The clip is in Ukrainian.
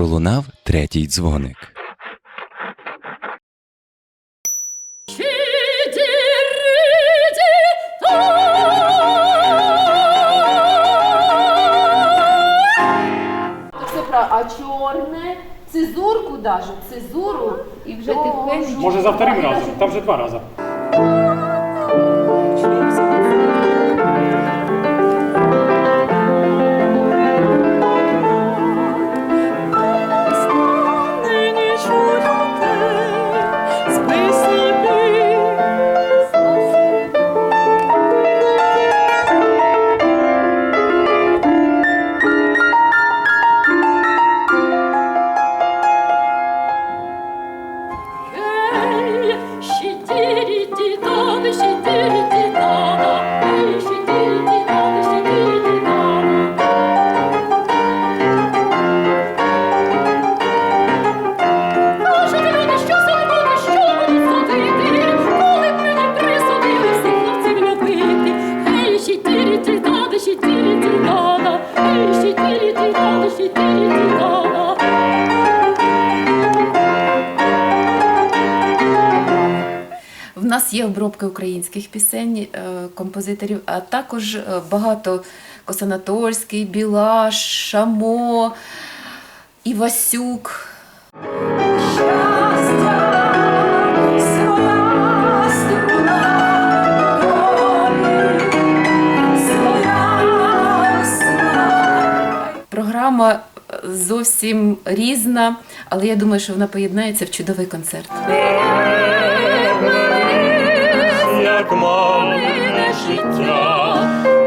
пролунав третій дзвоник. Це а чорне, цезурку даже, цезуру. І вже тихенько. Може за вторим разом, там вже два рази. Нас є обробки українських пісень е, композиторів, а також е, багато Косанатольський, Білаш, Шамо, Івасюк. Програма е, зовсім різна, але я думаю, що вона поєднається в чудовий концерт. Як мамине життя,